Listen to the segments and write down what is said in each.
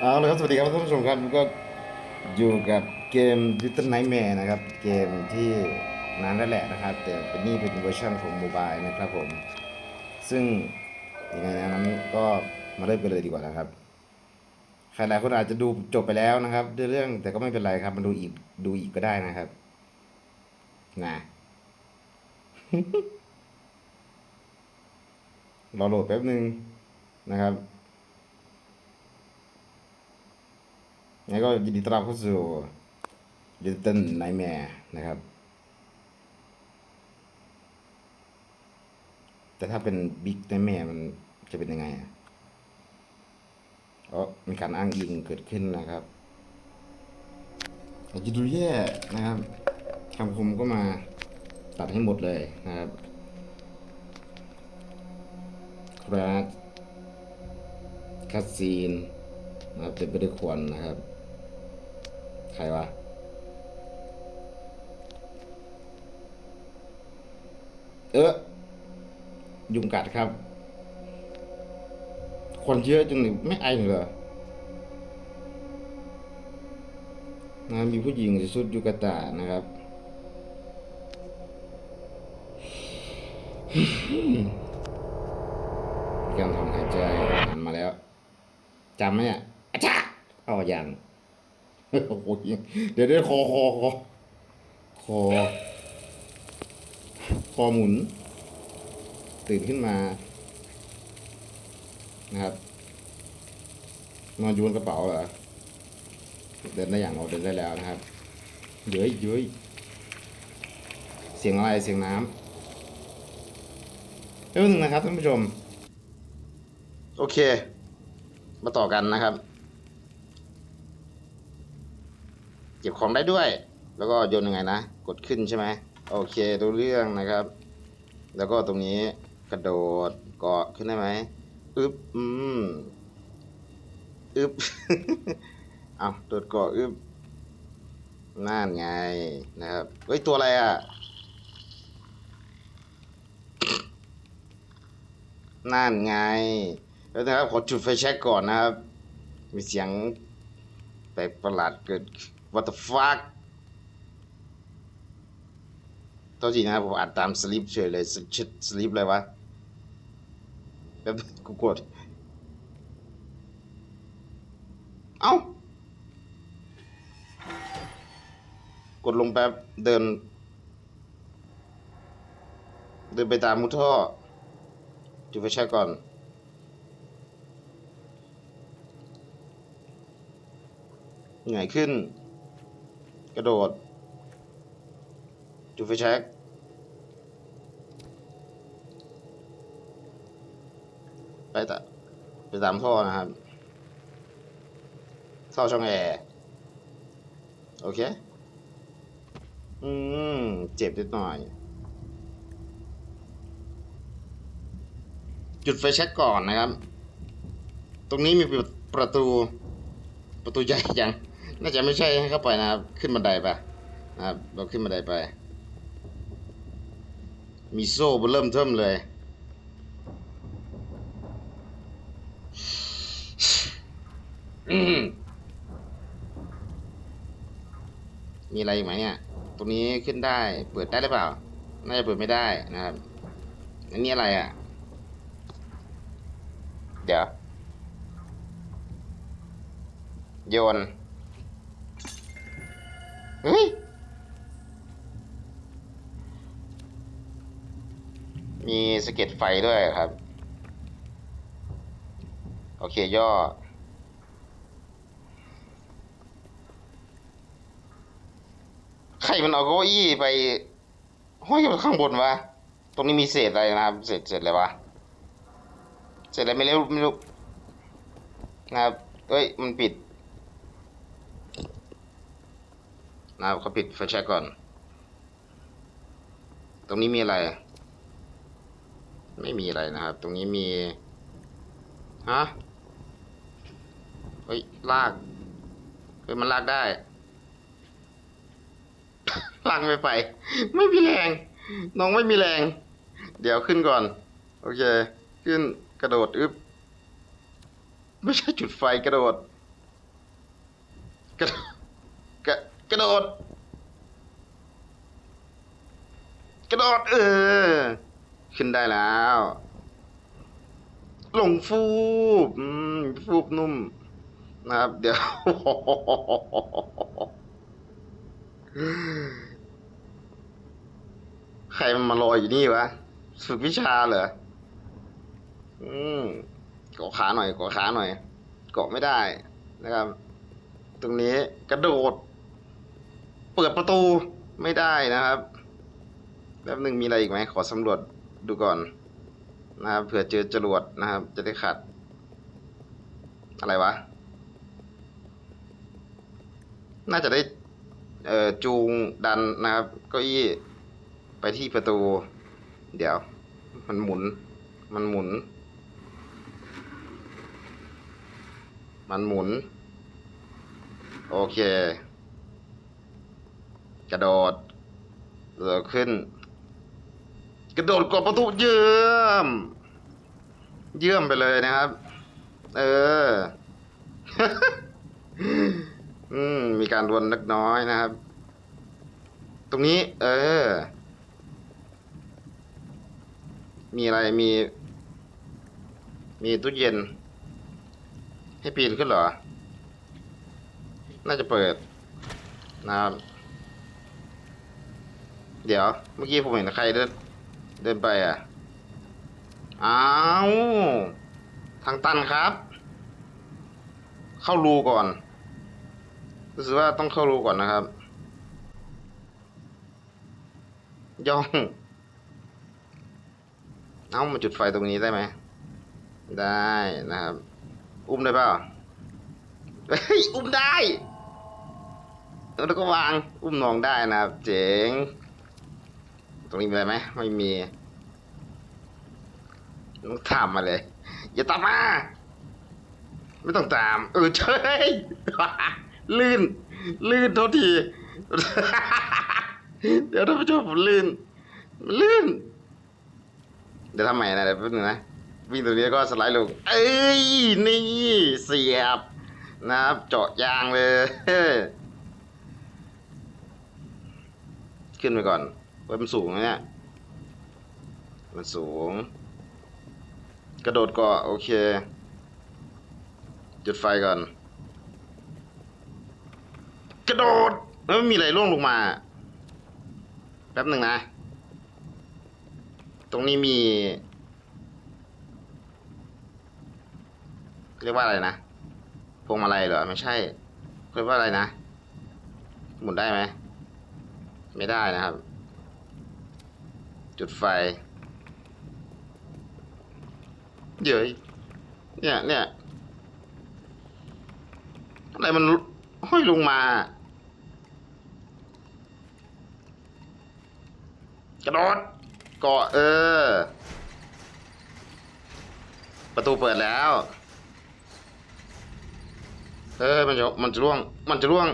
เอาเลยครับสวัสดีครับท่านผู้ชมครับก็อยู่กับเกม Little Nightmare นะครับ เกมที่นานแล้วแหละนะครับ แต่เป็นนี่เป็นเวอร์ชันของโมบายนะครับผม ซึ่งยังไงนะนั้นก็มาเริ่มกันเลยดีกว่านะครับใครหลายคนอาจจะดูจบไปแล้วนะครับด้วยเรื่องแต่ก็ไม่เป็นไรครับมาดูอีกดูอีกก็ได้นะครับนะรอโหลดแป๊บนึงนะครับ งั้นก็ยินดีต้อนรับเข้าสู่ Little Nightmare นะครับ แต่ถ้าเป็น Big Nightmare มันจะเป็นยังไงอะอ๋อมีการอ้างอิงเกิดขึ้นนะครับอาจจะดูแย่นะครับคำคมก็มาตัดให้หมดเลยนะครับครับคัสซีนนะครับเต็มไปด้วยควันนะครับ ใครวะเออยุงกัดครับ คนเยอะจังเลยไม่ไอเหรอนะมีผู้หญิงสุดยูกตานะครับ การทำหายใจหันมาแล้วจำไหมอะอาจารย์อาอย่าง โอ้โหเดี๋ยวเดี๋ยวคอคอคอคอ คอหมุน ตื่นขึ้นมา นะครับ นอนอยู่บนกระเป๋าเหรอ เดินได้อย่างเราเดินได้แล้วนะครับ เย้ยเย้ยเสียงอะไร เสียงน้ำเรื่องนึงนะครับท่านผู้ชม โอเค มาต่อกันนะครับ เก็บของได้ด้วย แล้วก็โยนยังไงนะ กดขึ้นใช่ไหมโอเครู้เรื่องนะครับ แล้วก็ตรงนี้กระโดดเกาะขึ้นได้ไหมอึบอืมอึบเอาโดดเกาะอึบนั่นไงนะครับเฮ้ยตัวอะไรอะนั่นไงแล้วนะครับขอจุดไฟแช็กก่อนนะครับ มีเสียงแปลกประหลาดเกิด what the fuck ตัวจริงนะครับผมอ่านตามสลิปเฉยเลยชิดสลิปเลยวะแล้วกูกด เอ้า กดลงแป๊บ เดิน เดินไปตามมุดท่อจุดไฟแช็กก่อนเหนื่อยขึ้น กระโดดจุดไฟแช็กไปตาไปตามท่อนะครับท่อช่องแอร์โอเค อืม เจ็บนิดหน่อย จุดไฟแช็กก่อนนะครับ ตรงนี้มีประตูประตูใหญ่ยัง น่าจะไม่ใช่ให้เข้าไปนะครับ ขึ้นบันไดไปนะครับเราขึ้นบันไดไป มีโซ่เริ่มเทิมเลยมมีอะไรอีกไหมเนี่ย ตรงนี้ขึ้นได้ เปิดได้หรือเปล่า น่าจะเปิดไม่ได้นะครับ อันนี้อะไรอะ เดี๋ยว โยน เฮ้ย มีสเก็ดไฟด้วยครับ โอเคย่อใครมันเอาเก้าอี้ไปห้อยอยู่ข้างบนวะ ตรงนี้มีเศษอะไรนะครับ เศษเศษอะไรวะ เศษอะไรไม่รู้ไม่รู้นะครับเอ้ย มันปิด นะครับเขาปิดไฟแช็กก่อน ตรงนี้มีอะไร ไม่มีอะไรนะครับ ตรงนี้มี ฮะ เฮ้ย ลาก เฮ้ย มันลากได้ ลากไม่ไป ไม่มีแรง น้องไม่มีแรง เดี๋ยวขึ้นก่อน โอเค ขึ้นกระโดด อึบไม่ใช่จุดไฟกระโดด กระกระ กระโดด กระโดด เออ ขึ้นได้แล้ว ลงฟูบอืมฟูบนุ่ม นะครับ เดี๋ยวใครมันมารออยู่นี่วะฝึกวิชาเหรอ อืมเกาะขาหน่อยเกาะขาหน่อย เกาะไม่ได้นะครับ ตรงนี้กระโดด เปิดประตูไม่ได้นะครับแป๊บหนึ่งมีอะไรอีกไหมขอสำรวจดูก่อนนะครับเผื่อเจอจรวดนะครับ จะได้ขัด อะไรวะ น่าจะได้เอ่อจูงดันนะครับเก้าอี้ไปที่ประตู เดี๋ยว มันหมุน มันหมุน มันหมุน โอเค กระโดดกระโดดขึ้น กระโดดกดประตูเยื่อม เยื่อมไปเลยนะครับ เออ อืม มีการวลเล็กน้อยนะครับ ตรงนี้ เออ มีอะไรมี มีตู้เย็น ให้ปีนขึ้นเหรอ น่าจะเปิดนะครับ เดี๋ยว เมื่อกี้ผมเห็นใครเดินเดินไปอะอ้าวทางตันครับ เข้ารูก่อนรู้สึกว่าต้องเข้ารูก่อนนะครับ ย่อง เอามาจุดไฟตรงนี้ได้ไหม ได้นะครับ อุ้มได้เปล่าเฮ้ย อุ้มได้ แล้วก็วาง อุ้มน้องได้นะครับ เจ๋ง ตรงนี้มีอะไรไหมไม่มีต้องถามมาเลย อย่าตามมา ไม่ต้องตาม เออเฉยลื่น ลื่นโทษที เดี๋ยวท่านผู้ชมผมลื่น ลื่น เดี๋ยวทำใหม่นะเดี๋ยวแป๊บนึงนะ วิ่งตรงนี้ก็สไลด์ลง เอ้ย นี่เสียบ นะครับเจาะยางเลย ขึ้นไปก่อน เว้ยมันสูงนะเนี่ยมันสูง กระโดดเกาะโอเค จุดไฟก่อน กระโดดแล้วไม่มีอะไรร่วงลงมา แป๊บหนึ่งนะ ตรงนี้มี เรียกว่าอะไรนะพวงมาลัยเหรอ ไม่ใช่เรียกว่าอะไรนะ หมุนได้ไหม ไม่ได้นะครับ จุดไฟเดี๋ยเนี่ยเนี่ยอะไรมันห้อยลงมากระโดดเกาะเออ ประตูเปิดแล้วเออมันจะมันจะร่วง มันจะร่วง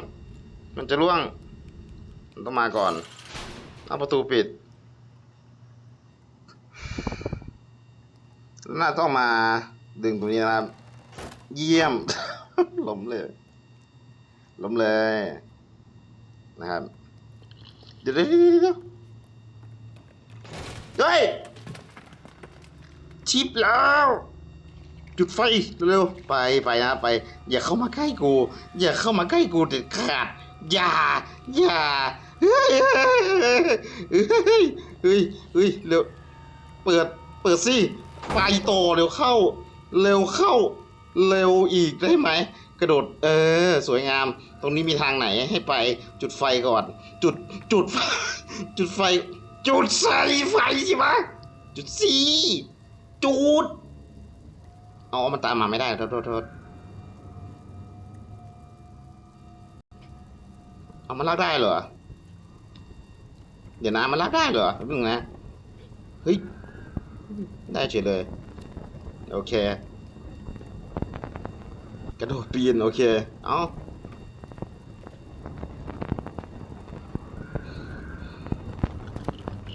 มันจะร่วง มันต้องมาก่อน เอาประตูปิด น่าต้องมาดึงตรงนี้นะครับ เยี่ยม ล้มเลยล้มเลย นะครับเดี๋ยวเดี๋ยวเดี๋ยวเดี๋ยวเฮ้ยชิปแล้ว จุดไฟเร็วๆไปไปนะไป อย่าเข้ามาใกล้กู อย่าเข้ามาใกล้กูเด็ดขาดอย่า อย่าเฮ้ยเฮ้ยเฮ้ยเฮ้ยเฮ้ยเร็วเปิด เปิดสิ ไฟโตเร็วเข้า เร็วเข้า เร็วอีกได้ไหม กระโดด เออ สวยงาม ตรงนี้มีทางไหนให้ไปจุดไฟก่อน จุดจุด จุดไฟ จุดใส่ไฟสิวะจุดสิจุดอ๋อมันตามมาไม่ได้โทษโทษโทษเอามันลากได้เหรอ เดี๋ยวนะมันลากได้เหรอแป๊บนึงนะ เฮ้ย ได้เฉยเลย โอเค กระโดดปีน โอเค เอา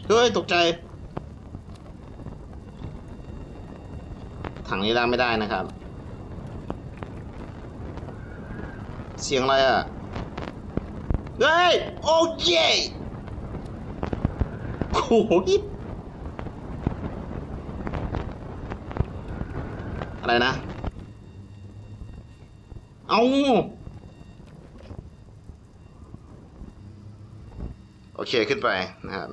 เฮ้ย ตกใจ ถังนี้ล้างไม่ได้นะครับ เสียงอะไรอะ เฮ้ย โอ้เย่โอ้ย อะไรนะ เอาโอเคขึ้นไปนะครับ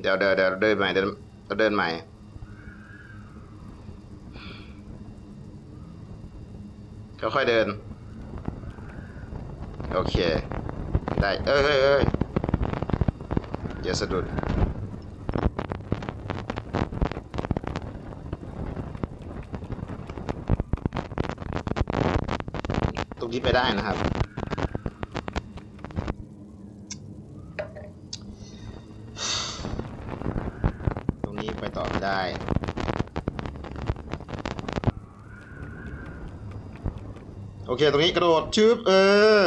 เดี๋ยวเดี๋ยวเดี๋ยวเดินใหม่เดินเดินใหม่ค่อยๆเดิน โอเค ได้ เอ้ยเอ้ยเอ้ยอย่าสะดุด ตรงนี้ ไปได้นะครับ ตรงนี้ไปต่อไม่ได้ โอเค ตรงนี้กระโดดชึบเออ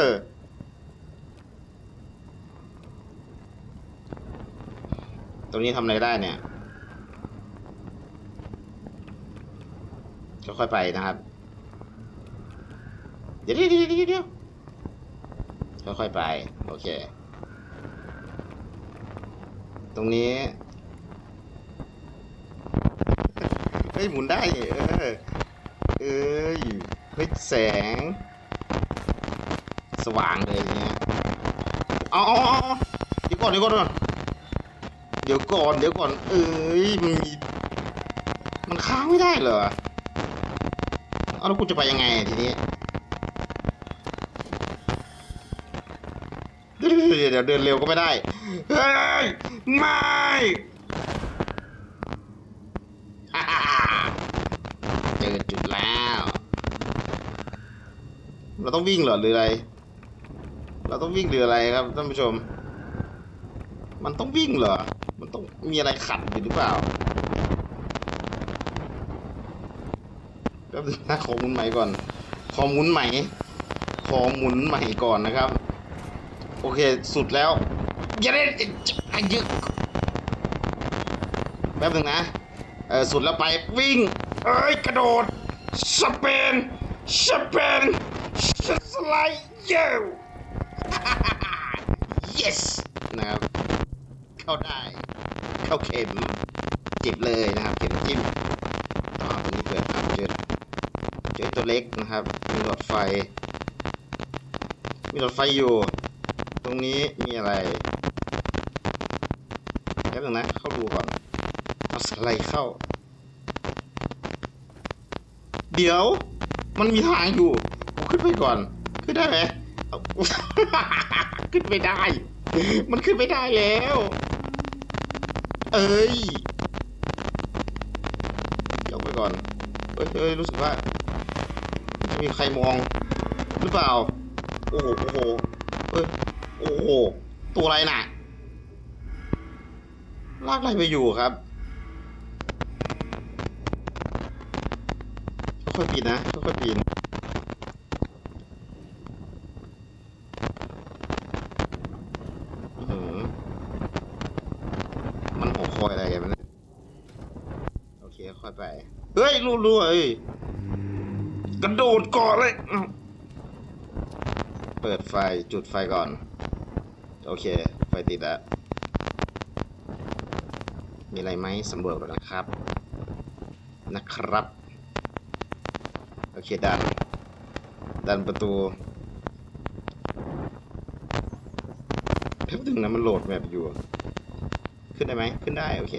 ตรงนี้ทำอะไรได้เนี่ยค่อยๆไปนะครับ เดี๋ยวเดี๋ยวเดี๋ยวเดี๋ยวค่อยๆไป โอเค ตรงนี้เฮ้ยหมุนได้ เออ เอ้ยเฮ้ยแสง สว่างเลยเงี้ยเอาเอเดี๋ยวก่อนเดี๋ยวก่อน เดี๋ยวก่อน เดี๋ยวก่อน เอ้ยมันมีมันค้างไม่ได้เหรอ เอาแล้วกูจะไปยังไงทีนี้ เดี๋ยวเดินเร็วก็ไม่ได้ เฮ้ย ไม่เจอจุดแล้ว เราต้องวิ่งเหรอหรืออะไร เราต้องวิ่งหรืออะไรครับท่านผู้ชม มันต้องวิ่งเหรอ มันต้องมีอะไรขัดอยู่หรือเปล่าแป๊บนึงนะขอหมุนใหม่ก่อน ขอหมุนใหม่ ขอหมุนใหม่ก่อนนะครับ โอเค สุดแล้วอย่าได้อายุแป๊บนึงนะ เออสุดแล้วไปวิ่ง เอ้ย กระโดด สเปน สเปน สไลด์เยว yes นะครับ เข้าได้ เข้าเข็มจิบเลยนะครับ เข็มจิ้มต่อตรงนี้เปิดครับเจอเจอตัวเล็กนะครับ มีหลอดไฟ มีหลอดไฟอยู่ ตรงนี้มีอะไรแป๊บนึงนะ เข้าดูก่อน เอาสไลด์เข้า เดี๋ยว มันมีทางอยู่เอาขึ้นไปก่อน ขึ้นได้ไหมเอาขึ้นไม่ได้ มันขึ้นไม่ได้แล้ว เอ้ยยกไปก่อน เอ้ยเอ้ยรู้สึกว่า จะมีใครมอง หรือเปล่า โอ้โห โอ้โหเอ้ย โอ้โห ตัวอะไรน่ะ ลากอะไรไปอยู่ครับ ค่อยปีนนะ ค่อยปีนอื้อมันหอคอยอะไรกันวะเนี่ยโอเค ค่อยไป เฮ้ยรู้รู้เอ้ยกระโดดก่อนเลย เปิดไฟจุดไฟก่อน โอเค ไฟติดแล้ว มีอะไรไหมสำรวจก่อนนะครับ นะครับ โอเคดันดันประตูแป๊บนึงนะมันโหลดแมปอยู่ ขึ้นได้ไหม ขึ้นได้ โอเค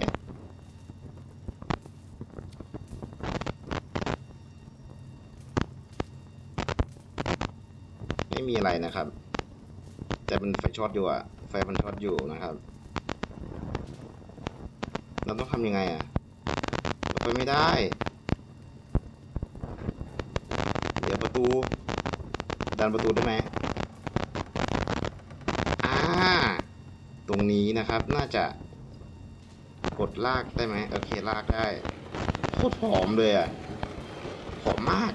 ไม่มีอะไรนะครับ มันไฟช็อตอยู่อะไฟมันช็อตอยู่นะครับ เราต้องทำยังไงอะเราไปไม่ได้ เดี๋ยวประตู ดันประตูได้ไหมอ่า ตรงนี้นะครับ น่าจะ กดลากได้ไหมโอเคลากได้ โคตรหอมเลยอะ หอมมาก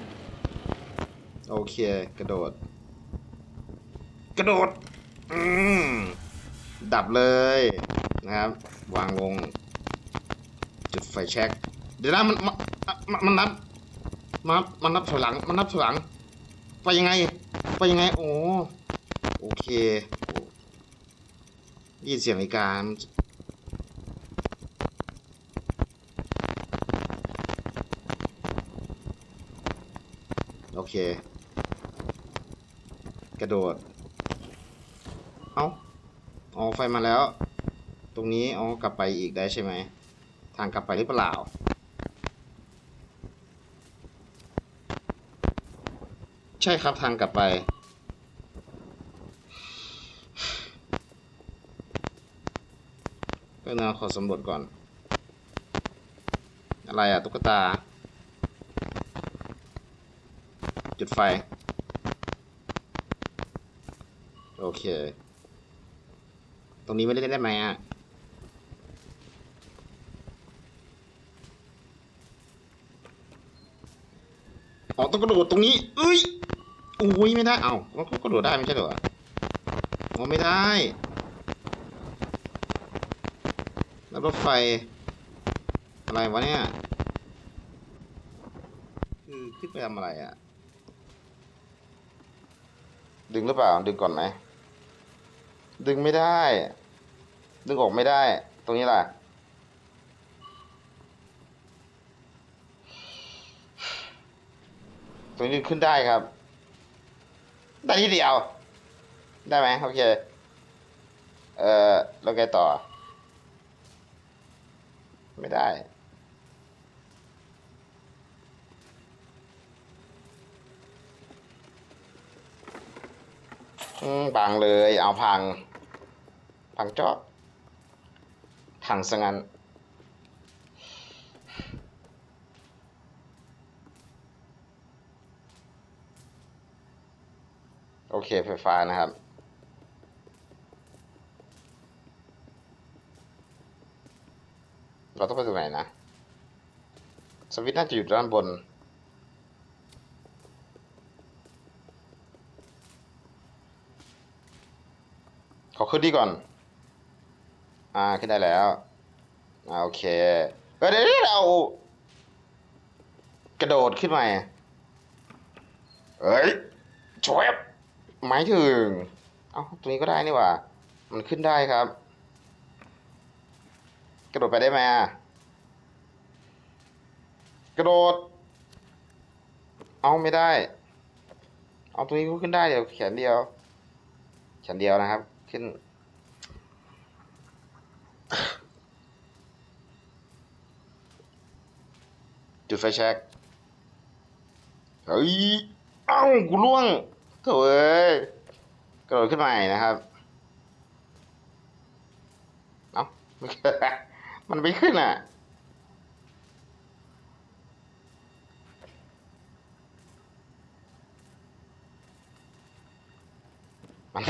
โอเค กระโดด กระโดด อืมดับเลยนะครับ วางลง จุดไฟแช็กเดี๋ยวนะมันมันมันมันนับมันนับมันนับถอยหลัง มันนับถอยหลัง ไปยังไง ไปยังไง โอ้โอเคยินเสียงนาฬิกาโอเค กระโดด เอ้าอ๋อไฟมาแล้ว ตรงนี้อ๋อกลับไปอีกได้ใช่ไหม ทางกลับไปหรือเปล่า ใช่ครับทางกลับไป ก็นาขอสำรวจก่อน อะไรอะตุ๊กตา จุดไฟ โอเค ตรงนี้ไม่ได้เล่นได้ไหมอะอ๋อต้องกระโดดตรงนี้เอ้ยอุ้ยไม่ได้เอ้ามันก็กระโดดได้ไม่ใช่เหรออ๋อไม่ได้แล้วรถไฟ อะไรวะเนี่ยคือขึ้นไปทำอะไรอะ ดึงหรือเปล่า ดึงก่อนไหม ดึงไม่ได้ ดึงออกไม่ได้ ตรงนี้ล่ะ ตรงนี้ขึ้นได้ครับ ได้ทีเดียว ได้ไหมโอเค เอ่อ แล้วไงต่อ ไม่ได้ อืมบังเลย เอาพัง พังจอบพังซะงั้นโอเคไฟฟ้านะครับ เราต้องไปตรงไหนนะ สวิตช์น่าจะอยู่ด้านบน ขอขึ้นดีก่อน อ่าขึ้นได้แล้วอ่าโอเคเออเดี๋ยวเรากระโดดขึ้นมาเอ้ยชวบหมายถึง เอ้าตรงนี้ก็ได้นี่หว่า มันขึ้นได้ครับ กระโดดไปได้ไหมกระโดด เอาไม่ได้ เอาตรงนี้ก็ขึ้นได้เดี๋ยวแขนเดียวแขนเดียวนะครับ ขึ้นจุดไฟแช็กเฮ้ยเอ้ากูล่วงโถ่เอ้ยกระโดดขึ้นมาใหม่นะครับ เอ้ามันไม่ขึ้นอะมัน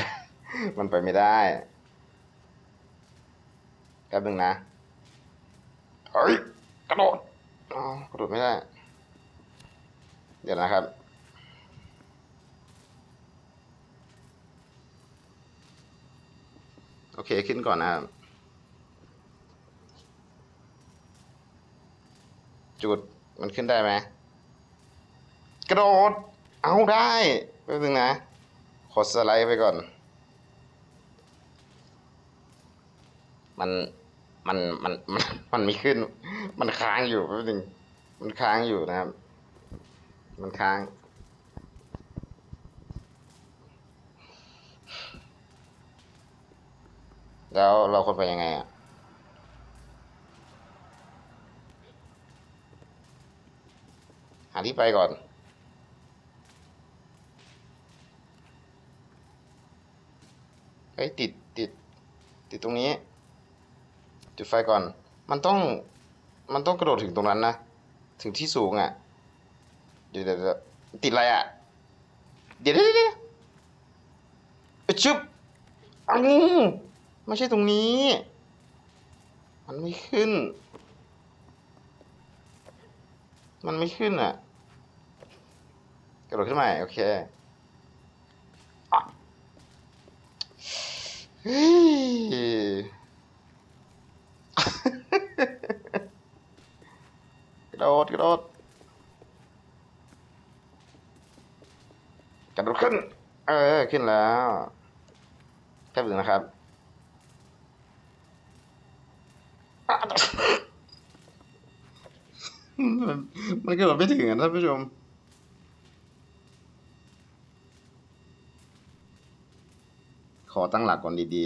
มันไปไม่ได้แป๊บหนึงนะเฮ้ยกระโดดอ๋อกระโดดไม่ได้ เดี๋ยวนะครับโอเคขึ้นก่อนนะครับจุดมันขึ้นได้ไหมกระโดด เอาได้แป๊บนึงนะ ขอสไลด์ไปก่อน มันมันมันมันมันไม่ขึ้น มันค้างอยู่แป๊บนึงมันค้างอยู่นะครับ มันค้าง แล้วเราควรไปยังไงอะหาที่ไปก่อน เฮ้ยติดติด ติดตรงนี้ จุดไฟก่อน มันต้อง มันต้องกระโดดถึงตรงนั้นนะ ถึงที่สูงอะ เดี๋ยวเดี๋ยวติดอะไรอะ เดี๋ยวเดี๋ยวเดี๋ยวชึบอังไม่ใช่ตรงนี้ มันไม่ขึ้น มันไม่ขึ้นอะ กระโดดขึ้นใหมาโอเคอะเฮ้ย กระ โดดกระโดดกระโดดขึ้น เออ ขึ้นแล้วแป๊บนึงนะครับมันกระโดดไม่ถึงอะท่านผู้ชมขอตั้งหลักก่อนดี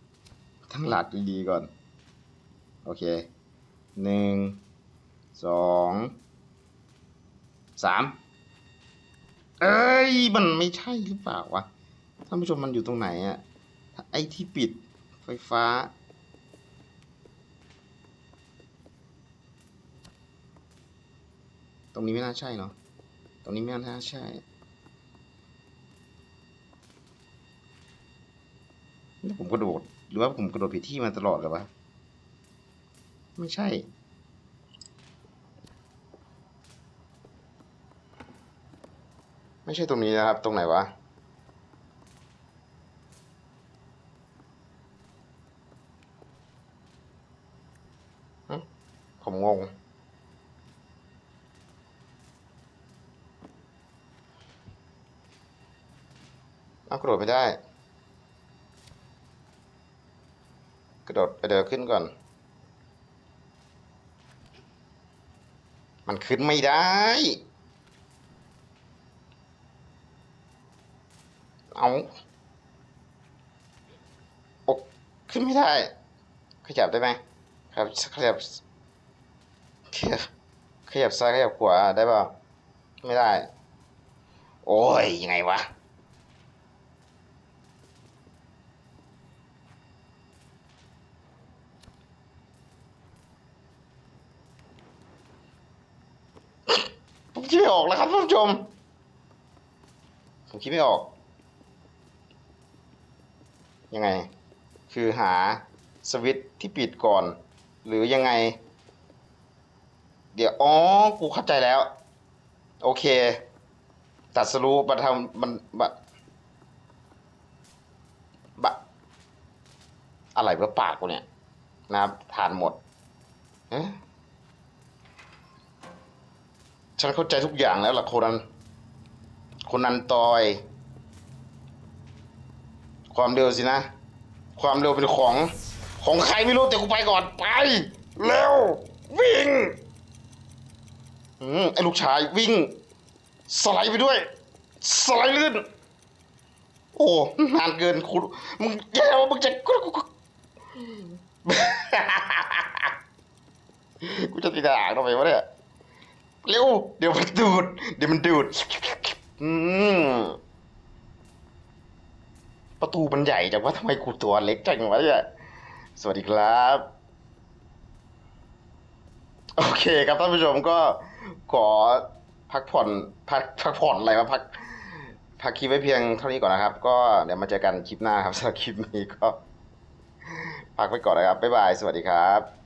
ๆ ตั้งหลักดีๆก่อน โอเค หนึ่ง สองสามเอ้ย มันไม่ใช่หรือเปล่าวะท่านผู้ชมมันอยู่ตรงไหนอะไอที่ปิดไฟฟ้า ตรงนี้ไม่น่าใช่เนาะตรงนี้ไม่น่าใช่แล้วผมกระโดด หรือว่าผมกระโดดผิดที่มาตลอดเลยวะ ไม่ใช่ ไม่ใช่ตรงนี้นะครับ ตรงไหนวะ ผมงง เอากระโดดไม่ได้ กระโดดไปเดินขึ้นก่อน มันขึ้นไม่ได้ เอาอกขึ้นไม่ได้ ขยับได้ไหมครับขยับขยับขยับซ้ายขยับขวาได้ป่าไม่ได้ โอ้ยยังไงวะผมคิดไม่ออกแล้วครับท่านผู้ชม ผมคิดไม่ออก ยังไง คือหาสวิตที่ปิดก่อน หรือยังไง เดี๋ยว อ๋อ กูเข้าใจแล้ว โอเค ตัดสรูปมาทำมันบะบะอะไรเพื่อปากกูเนี่ย นะครับทานหมดเอฉันเข้าใจทุกอย่างแล้วล่ะโคนันโคนนันตอย ความเร็วสินะ ความเร็วเป็นของ ของใครไม่รู้แต่กูไปก่อนไป เร็ว วิ่งอืมไอ้ลูกชายวิ่ง สไลด์ไปด้วย สไลด์ลื่น โอ้นานเกินคุณมึงแย่ว่ามึงจะกูกูจะติดด่างทำไมวะเนี่ยเร็ว เดี๋ยวมันดูด เดี๋ยวมันดูด อืม ประตูมันใหญ่จังว่าทำไมกูตัวเล็กจังวะเนี่ยสวัสดีครับ โอเคครับท่านผู้ชมก็ขอพักผ่อนพักพักผ่อนอะไรมาพักพักคลิปไว้เพียงเท่านี้ก่อนนะครับ ก็เดี๋ยวมาเจอกันคลิปหน้าครับสำหรับคลิปนี้ก็พักไปก่อนนะครับบ๊ายบาย สวัสดีครับ